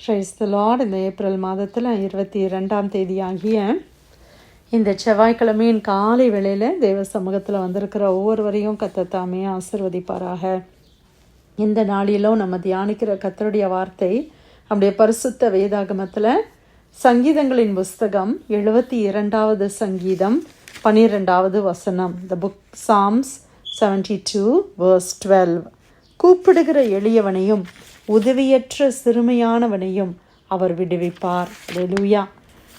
Price the lord இந்த April மாதத்தில் இருபத்தி ரெண்டாம் தேதி ஆகிய இந்த செவ்வாய்க்கிழமையின் காலை வேளையில் தேவ சமூகத்தில் வந்திருக்கிற ஒவ்வொருவரையும் கத்தத்தாமே ஆசிர்வதிப்பாராக. இந்த நாளிலும் நம்ம தியானிக்கிற கத்தருடைய வார்த்தை அப்படியே பரிசுத்த வேதாகமத்தில் சங்கீதங்களின் புஸ்தகம் எழுபத்தி இரண்டாவது சங்கீதம் பன்னிரெண்டாவது வசனம். The book psalms seventy two verse twelve கூப்பிடுகிற எளியவனையும் உதவியற்ற சிறுமையானவனையும் அவர் விடுவிப்பார். லூயா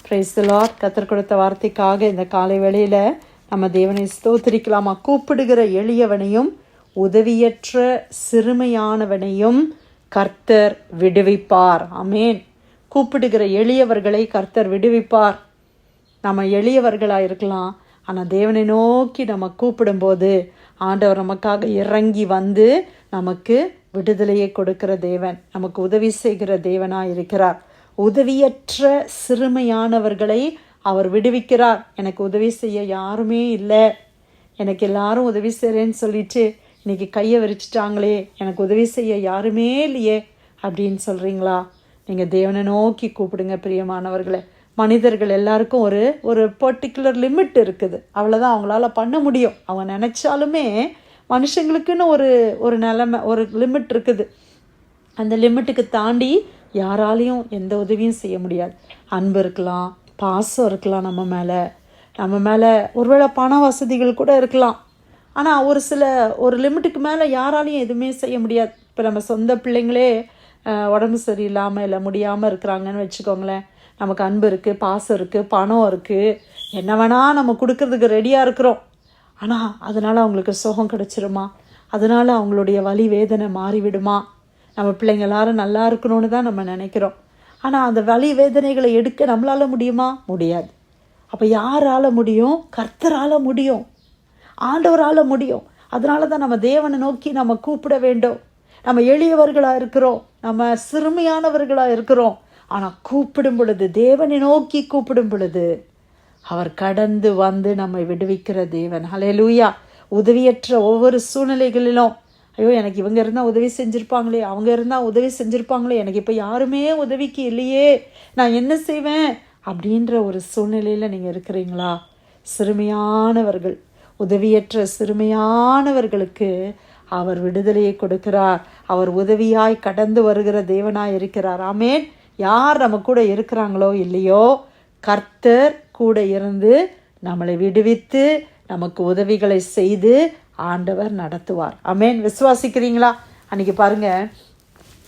பிரைஸ் கத்தர் கொடுத்த வார்த்தைக்காக இந்த காலை வேளையில் நம்ம தேவனை ஸ்தோத்திரிக்கலாமா? கூப்பிடுகிற எளியவனையும் உதவியற்ற சிறுமையானவனையும் கர்த்தர் விடுவிப்பார். அமேன் கூப்பிடுகிற எளியவர்களை கர்த்தர் விடுவிப்பார். நம்ம எளியவர்களாக இருக்கலாம். ஆனால் தேவனை நோக்கி நம்ம கூப்பிடும்போது ஆண்டவர் நமக்காக இறங்கி வந்து நமக்கு விடுதலையை கொடுக்கிற தேவன் நமக்கு உதவி செய்கிற தேவனாக இருக்கிறார் உதவியற்ற சிறுமையானவர்களை அவர் விடுவிக்கிறார். எனக்கு உதவி செய்ய யாருமே இல்லை. எனக்கு எல்லாரும் உதவி செய்கிறேன்னு சொல்லிட்டு இன்னைக்கு கையை விரிச்சிட்டாங்களே எனக்கு உதவி செய்ய யாருமே இல்லையே அப்படின்னு சொல்கிறீங்களா நீங்கள் தேவனை நோக்கி கூப்பிடுங்க பிரியமானவர்களை. மனிதர்கள் எல்லாருக்கும் ஒரு ஒரு பர்டிகுலர் லிமிட் இருக்குது. அவ்வளோதான் அவங்களால பண்ண முடியும். அவங்க நினச்சாலுமே மனுஷங்களுக்குன்னு ஒரு ஒரு நிலமை ஒரு லிமிட் இருக்குது. அந்த லிமிட்டுக்கு தாண்டி யாராலையும் எந்த உதவியும் செய்ய முடியாது. அன்பு இருக்கலாம் பாசம் இருக்கலாம் நம்ம மேலே. நம்ம மேலே ஒருவேளை பண வசதிகள் கூட இருக்கலாம். ஆனால் ஒரு சில ஒரு லிமிட்டுக்கு மேலே யாராலையும் எதுவுமே செய்ய முடியாது. இப்போ நம்ம சொந்த பிள்ளைங்களே உடம்பு சரியில்லாமல் இல்லை முடியாமல் இருக்கிறாங்கன்னு வச்சுக்கோங்களேன். நமக்கு அன்பு இருக்குது பாசம் இருக்குது பணம் இருக்குது என்ன வேணால் நம்ம கொடுக்கறதுக்கு ரெடியாக இருக்கிறோம். ஆனால் அதனால் அவங்களுக்கு சுகம் கிடச்சிருமா? அதனால் அவங்களுடைய வலி வேதனை மாறிவிடுமா? நம்ம பிள்ளைங்க எல்லாரும் நல்லா இருக்கணும்னு தான் நம்ம நினைக்கிறோம். ஆனால் அந்த வலி வேதனைகளை எடுக்க நம்மளால் முடியுமா? முடியாது. அப்போ யாரால் முடியும்? கர்த்தரால் முடியும். ஆண்டவரால் முடியும். அதனால தான் நம்ம தேவனை நோக்கி நம்ம கூப்பிட வேண்டும். நம்ம எளியவர்களாக இருக்கிறோம். நம்ம சிறுமையானவர்களாக இருக்கிறோம். ஆனால் கூப்பிடும் பொழுது தேவனை நோக்கி கூப்பிடும் பொழுது அவர் கடந்து வந்து நம்மை விடுவிக்கிற தேவன். ஹலே லூயா உதவியற்ற ஒவ்வொரு சூழ்நிலைகளிலும் ஐயோ எனக்கு இவங்க இருந்தால் உதவி செஞ்சுருப்பாங்களே அவங்க இருந்தால் உதவி செஞ்சுருப்பாங்களே எனக்கு இப்போ யாருமே உதவிக்கு இல்லையே நான் என்ன செய்வேன் அப்படின்ற ஒரு சூழ்நிலையில் நீங்கள் இருக்கிறீங்களா? சிறுமையானவர்கள் உதவியற்ற சிறுமையானவர்களுக்கு அவர் விடுதலையை கொடுக்கிறார். அவர் உதவியாய் கடந்து வருகிற தேவனாய் இருக்கிறார். ஆமேன் யார் நம்ம கூட இருக்கிறாங்களோ இல்லையோ கர்த்தர் கூட இருந்து நம்மளை விடுவித்து நமக்கு உதவிகளை செய்து ஆண்டவர் நடத்துவார். அமேன் விசுவாசிக்கிறீங்களா? அன்றைக்கி பாருங்கள்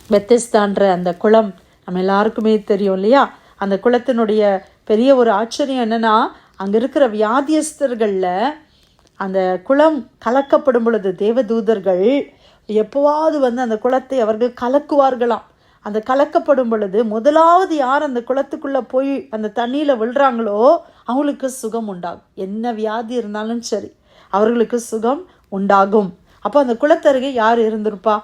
வெத்தஸ்தான்ற அந்த குளம் நம்ம எல்லாருக்குமே தெரியும் இல்லையா? அந்த குளத்தினுடைய பெரிய ஒரு ஆச்சரியம் என்னென்னா அங்கே இருக்கிற வியாதியஸ்தர்களில் அந்த குளம் கலக்கப்படும் பொழுது தேவதூதர்கள் எப்போவாவது வந்து அந்த குளத்தை அவர்கள் கலக்குவார்களாம். அந்த கலக்கப்படும் பொழுது முதலாவது யார் அந்த குளத்துக்குள்ளே போய் அந்த தண்ணியில் விழுறாங்களோ அவங்களுக்கு சுகம் உண்டாகும். என்ன வியாதி இருந்தாலும் சரி அவர்களுக்கு சுகம் உண்டாகும். அப்போ அந்த குளத்தருகே யார் இருந்திருப்பா?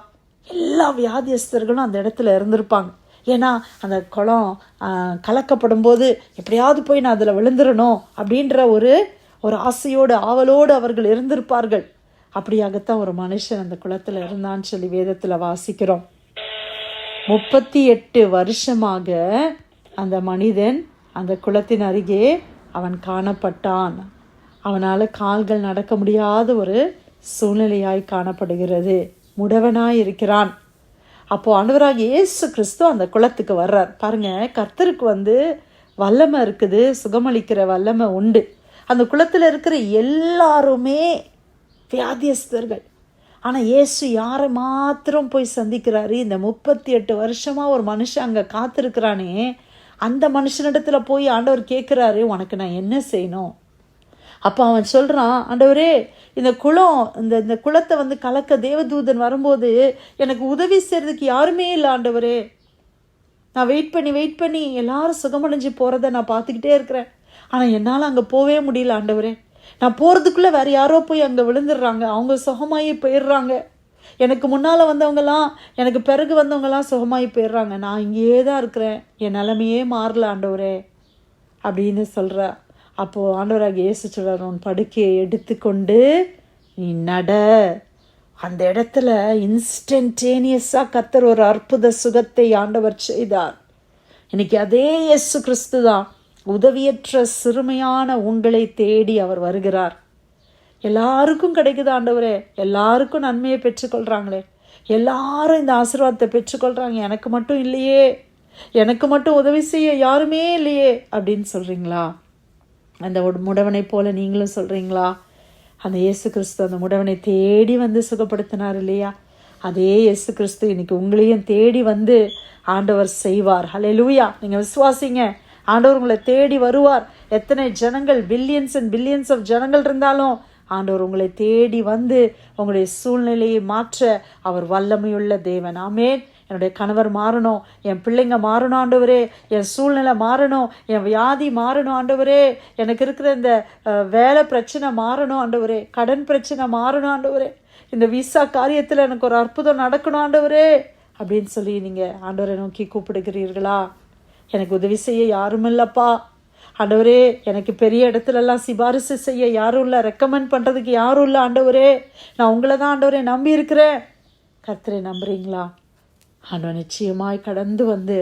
எல்லா வியாதியஸ்தர்களும் அந்த இடத்துல இருந்திருப்பாங்க. ஏன்னா அந்த குளம் கலக்கப்படும் போது எப்படியாவது போய் நான் அதில் விழுந்துடணும் அப்படின்ற ஒரு ஒரு ஆசையோடு ஆவலோடு அவர்கள் இருந்திருப்பார்கள். அப்படியாகத்தான் ஒரு மனுஷன் அந்த குளத்தில் இருந்தான்னு சொல்லி வேதத்தில் வாசிக்கிறோம். முப்பத்தி எட்டு வருஷமாக அந்த மனிதன் அந்த குளத்தின் அருகே அவன் காணப்பட்டான். அவனால் கால்கள் நடக்க முடியாத ஒரு சூழ்நிலையாய் காணப்படுகிறது. முடவனாய் இருக்கிறான். அப்போது ஆண்டவராக இயேசு கிறிஸ்து அந்த குளத்துக்கு வர்றார். பாருங்கள் கர்த்தருக்கு வந்து வல்லமை இருக்குது சுகமளிக்கிற வல்லமை உண்டு. அந்த குளத்தில் இருக்கிற எல்லாருமே வியாதியஸ்தர்கள். ஆனால் இயேசு யாரை மாத்திரம் போய் சந்திக்கிறாரு? இந்த முப்பத்தி எட்டு வருஷமாக ஒரு மனுஷன் அங்கே காத்திருக்கிறானே. அந்த மனுஷனிடத்தில் போய் ஆண்டவர் கேட்குறாரு உனக்கு நான் என்ன செய்யணும்? அப்போ அவன் சொல்கிறான் ஆண்டவரே இந்த குளம் இந்த இந்த குளத்தை வந்து கலக்க தேவதூதன் வரும்போது எனக்கு உதவி செய்கிறதுக்கு யாருமே இல்லை ஆண்டவரே. நான் வெயிட் பண்ணி வெயிட் பண்ணி எல்லாரும் சுகமடைஞ்சு போகிறத நான் பார்த்துக்கிட்டே இருக்கிறேன். ஆனால் என்னால் அங்கே போகவே முடியல ஆண்டவரே. நான் போகிறதுக்குள்ளே வேறு யாரோ போய் அங்கே விழுந்துடுறாங்க. அவங்க சுகமாகி போயிடுறாங்க. எனக்கு முன்னால் வந்தவங்கலாம் எனக்கு பிறகு வந்தவங்கலாம் சுகமாகி போயிடுறாங்க. நான் இங்கேயே தான் இருக்கிறேன். என் நிலமையே மாறல ஆண்டவரே. அப்படின்னு சொல்கிற அப்போது ஆண்டவராக இயேசு சொல்கிறார் உன் படுக்கையை எடுத்துக்கொண்டு நீ நட. அந்த இடத்துல இன்ஸ்டன்டேனியஸாக கத்தர் ஒரு அற்புத சுகத்தை ஆண்டவர் செய்தார். இன்னைக்கு அதே இயேசு கிறிஸ்து தான் உதவியற்ற சிறுமையான உங்களை தேடி அவர் வருகிறார். எல்லாருக்கும் கிடைக்குது ஆண்டவரே. எல்லாருக்கும் நன்மையை பெற்றுக்கொள்கிறாங்களே எல்லாரும் இந்த ஆசீர்வாதத்தை பெற்றுக்கொள்கிறாங்க எனக்கு மட்டும் இல்லையே. எனக்கு மட்டும் உதவி செய்ய யாருமே இல்லையே. அப்படின்னு சொல்கிறீங்களா அந்த முடவனை போல நீங்களும் சொல்கிறீங்களா அந்த இயேசு கிறிஸ்து அந்த முடவனை தேடி வந்து சுகப்படுத்தினார் இல்லையா? அதே இயேசு கிறிஸ்து இன்னைக்கு உங்களையும் தேடி வந்து ஆண்டவர் செய்வார். ஹலே லூயா நீங்கள் விசுவாசிங்க. ஆண்டவர் உங்களை தேடி வருவார். எத்தனை ஜனங்கள் பில்லியன்ஸ் அண்ட் பில்லியன்ஸ் ஆஃப் ஜனங்கள் இருந்தாலும் ஆண்டவர் உங்களை தேடி வந்து உங்களுடைய சூழ்நிலையை மாற்ற அவர் வல்லமையுள்ள தேவன். ஆமேன். என்னுடைய கணவர் மாறணும் என் பிள்ளைங்க மாறணும் ஆண்டவரே. என் சூழ்நிலை மாறணும் என் வியாதி மாறணும் ஆண்டவரே. எனக்கு இருக்கிற இந்த வேலை பிரச்சனை மாறணும் ஆண்டவரே. கடன் பிரச்சனை மாறணும் ஆண்டவரே. இந்த விசா காரியத்தில் எனக்கு ஒரு அற்புதம் நடக்கணும் ஆண்டவரே. அப்படின்னு சொல்லி நீங்கள் ஆண்டவரை நோக்கி கூப்பிடுகிறீர்களா? எனக்கு உதவி செய்ய யாரும் இல்லைப்பா. ஆண்டவரே எனக்கு பெரிய இடத்துலலாம் சிபாரிசு செய்ய யாரும் இல்லை. ரெக்கமெண்ட் பண்ணுறதுக்கு யாரும் இல்லை ஆண்டவரே. நான் உங்களை தான் ஆண்டவரே நம்பி இருக்கிறேன். கர்த்தரை நம்புறீங்களா? ஆண்டவர் நிச்சயமாய் கடந்து வந்து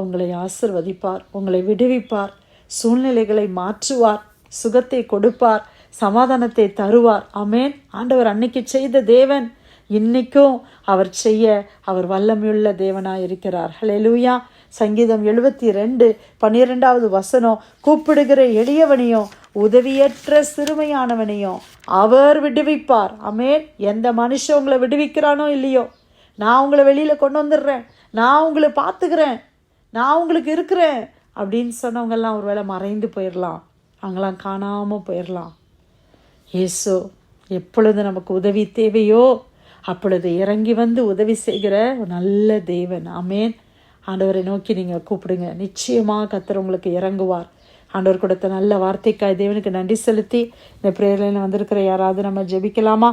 உங்களை ஆசிர்வதிப்பார் உங்களை விடுவிப்பார் சூழ்நிலைகளை மாற்றுவார் சுகத்தை கொடுப்பார் சமாதானத்தை தருவார். அமேன் ஆண்டவர் அன்னைக்கு செய்த தேவன். இன்னைக்கும் அவர் செய்ய அவர் வல்லமையுள்ள தேவனாய் இருக்கிறார். ஹalleluya சங்கீதம் எழுபத்தி ரெண்டு பன்னிரெண்டாவது வசனம் கூப்பிடுகிற எளியவனையும் உதவியற்ற சிறுமையானவனையும் அவர் விடுவிப்பார். அமேன் எந்த மனுஷன் உங்களை விடுவிக்கிறானோ இல்லையோ? நான் உங்களை வெளியில் கொண்டு வந்துடுறேன். நான் உங்களை பார்த்துக்கிறேன். நான் உங்களுக்கு இருக்கிறேன். அப்படின்னு சொன்னவங்கெல்லாம் ஒரு வேளை மறைந்து போயிடலாம் அவங்களாம் காணாமல் போயிடலாம் ஏசோ எப்பொழுது நமக்கு உதவி தேவையோ? அப்பொழுது இறங்கி வந்து உதவி செய்கிற நல்ல தேவன். ஆமேன். ஆண்டவரை நோக்கி நீங்கள் கூப்பிடுங்க. நிச்சயமாக கத்தர் உங்களுக்கு இறங்குவார். ஆண்டவர் கொடுத்த நல்ல வார்த்தைக்காய் தேவனுக்கு நன்றி செலுத்தி இந்த பிரேயரில் வந்திருக்கிற யாராவது நம்ம ஜெபிக்கலாமா?